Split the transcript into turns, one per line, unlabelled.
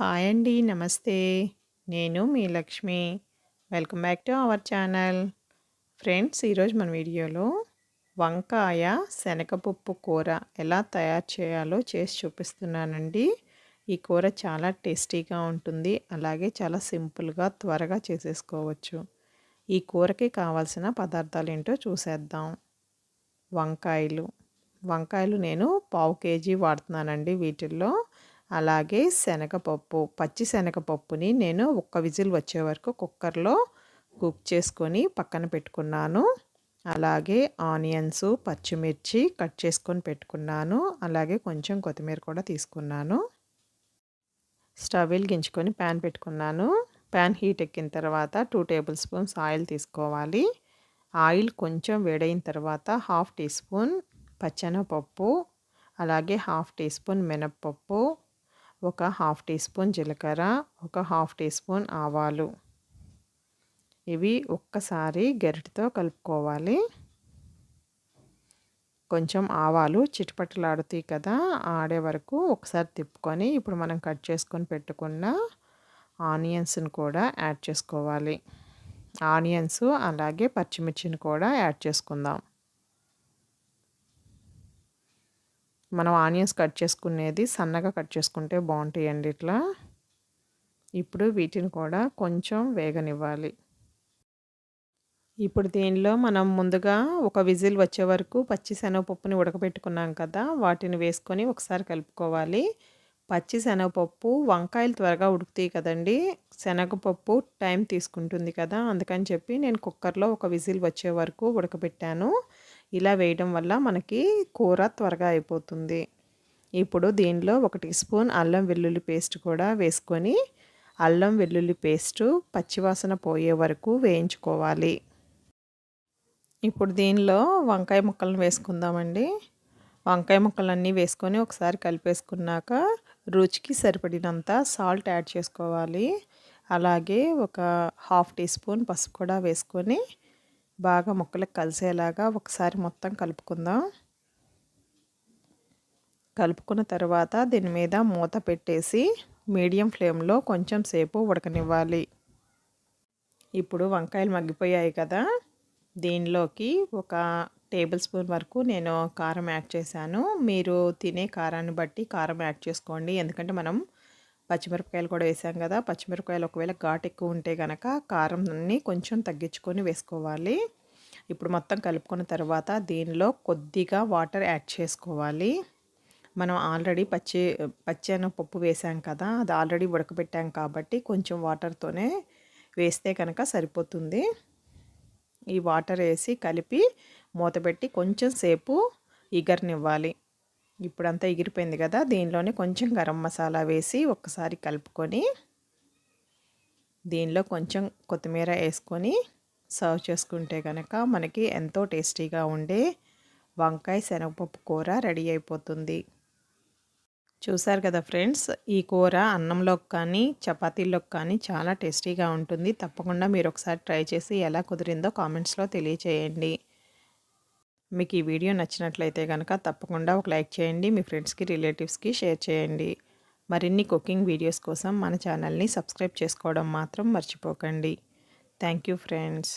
Hi అండి నమస్తే. నేను మీ Lakshmi. Welcome back to our channel. Friends ఈరోజు మన వీడియోలో వంకాయ శనగపప్పు కూర ఎలా తయారు చేయాలో చేసి చూపిస్తున్నానండి. ఈ కూర చాలా టేస్టీగా ఉంటుంది. అలాగే చాలా సింపుల్గా త్వరగా చేసేసుకోవచ్చు. ఈ కూరకి కావాల్సిన పదార్థాలు ఏంటో చూసేద్దాం. వంకాయలు. వంకాయలు నేను పావు కేజీ వాడుతున్నానండి వీటిల్లో. అలాగే శనగపప్పు పచ్చి శనగపప్పుని నేను ఒక్క విజిల్ వచ్చే వరకు కుక్కర్లో కుక్ చేసుకొని పక్కన పెట్టుకున్నాను. అలాగే ఆనియన్స్ పచ్చిమిర్చి కట్ చేసుకొని పెట్టుకున్నాను. అలాగే కొంచెం కొత్తిమీర కూడా తీసుకున్నాను. స్టవ్ వెలిగించుకొని ప్యాన్ పెట్టుకున్నాను. ప్యాన్ హీట్ ఎక్కిన తర్వాత టూ టేబుల్ స్పూన్స్ ఆయిల్ తీసుకోవాలి. ఆయిల్ కొంచెం వేడైన తర్వాత హాఫ్ టీ స్పూన్ పచ్చెనపప్పు అలాగే హాఫ్ టీ స్పూన్ మినప్పప్పు ఒక హాఫ్ టీ స్పూన్ జీలకర్ర ఒక హాఫ్ టీ స్పూన్ ఆవాలు. ఇవి ఒక్కసారి గరిటితో కలుపుకోవాలి. కొంచెం ఆవాలు చిటపటలాడుతాయి కదా ఆడే వరకు ఒకసారి తిప్పుకొని ఇప్పుడు మనం కట్ చేసుకొని పెట్టుకున్న ఆనియన్స్ని కూడా యాడ్ చేసుకోవాలి. ఆనియన్స్ అలాగే పచ్చిమిర్చిని కూడా యాడ్ చేసుకుందాం. మనం ఆనియన్స్ కట్ చేసుకునేది సన్నగా కట్ చేసుకుంటే బాగుంటాయండి ఇట్లా. ఇప్పుడు వీటిని కూడా కొంచెం వేగనివ్వాలి. ఇప్పుడు దీనిలో మనం ముందుగా ఒక విజిల్ వచ్చే వరకు పచ్చి శనగపప్పుని ఉడకబెట్టుకున్నాం కదా వాటిని వేసుకొని ఒకసారి కలుపుకోవాలి. పచ్చి శనగపప్పు వంకాయలు త్వరగా ఉడుకుతాయి కదండి శనగపప్పు టైం తీసుకుంటుంది కదా అందుకని చెప్పి నేను కుక్కర్లో ఒక విజిల్ వచ్చే వరకు ఉడకబెట్టాను. ఇలా వేయడం వల్ల మనకి కూర త్వరగా అయిపోతుంది. ఇప్పుడు దీనిలో ఒకటి స్పూన్ అల్లం వెల్లుల్లి పేస్ట్ కూడా వేసుకొని అల్లం వెల్లుల్లి పేస్టు పచ్చివాసన పోయే వరకు వేయించుకోవాలి. ఇప్పుడు దీనిలో వంకాయ ముక్కలను వేసుకుందామండి. వంకాయ ముక్కలన్నీ వేసుకొని ఒకసారి కలిపేసుకున్నాక రుచికి సరిపడినంత సాల్ట్ యాడ్ చేసుకోవాలి. అలాగే ఒక హాఫ్ టీ స్పూన్ పసుపు కూడా వేసుకొని బాగా ముక్కలకు కలిసేలాగా ఒకసారి మొత్తం కలుపుకుందాం. కలుపుకున్న తర్వాత దీని మీద మూత పెట్టేసి మీడియం ఫ్లేమ్లో కొంచెం సేపు ఉడకనివ్వాలి. ఇప్పుడు వంకాయలు మగ్గిపోయాయి కదా దీనిలోకి ఒక టేబుల్ స్పూన్ వరకు నేను కారం యాడ్ చేశాను. మీరు తినే కారాన్ని బట్టి కారం యాడ్ చేసుకోండి. ఎందుకంటే మనం పచ్చిమిరపకాయలు కూడా వేసాం కదా పచ్చిమిరపకాయలు ఒకవేళ ఘాటు ఎక్కువ ఉంటే కనుక కారంని కొంచెం తగ్గించుకొని వేసుకోవాలి. ఇప్పుడు మొత్తం కలుపుకున్న తర్వాత దీనిలో కొద్దిగా వాటర్ యాడ్ చేసుకోవాలి. మనం ఆల్రెడీ పచ్చి పచ్చి పప్పు వేసాం కదా అది ఆల్రెడీ ఉడకబెట్టాం కాబట్టి కొంచెం వాటర్తోనే వేస్తే కనుక సరిపోతుంది. ఈ వాటర్ వేసి కలిపి మూతపెట్టి కొంచెం సేపు ఇగర్నివ్వాలి. ఇప్పుడంతా ఎగిరిపోయింది కదా దీనిలోనే కొంచెం గరం మసాలా వేసి ఒక్కసారి కలుపుకొని దీనిలో కొంచెం కొత్తిమీర వేసుకొని సర్వ్ చేసుకుంటే కనుక మనకి ఎంతో టేస్టీగా ఉండే వంకాయ శనగపప్పు కూర రెడీ అయిపోతుంది. చూసారు కదా ఫ్రెండ్స్ ఈ కూర అన్నంలోకి కానీ చపాతీల్లోకి కానీ చాలా టేస్టీగా ఉంటుంది. తప్పకుండా మీరు ఒకసారి ట్రై చేసి ఎలా కుదిరిందో కామెంట్స్లో తెలియచేయండి. మీకు ఈ వీడియో నచ్చినట్లయితే కనుక తప్పకుండా ఒక లైక్ చేయండి మీ ఫ్రెండ్స్కి రిలేటివ్స్కి షేర్ చేయండి. మరిన్ని కుకింగ్ వీడియోస్ కోసం మన ఛానల్ని సబ్స్క్రైబ్ చేసుకోవడం మాత్రం మర్చిపోకండి. Thank you friends.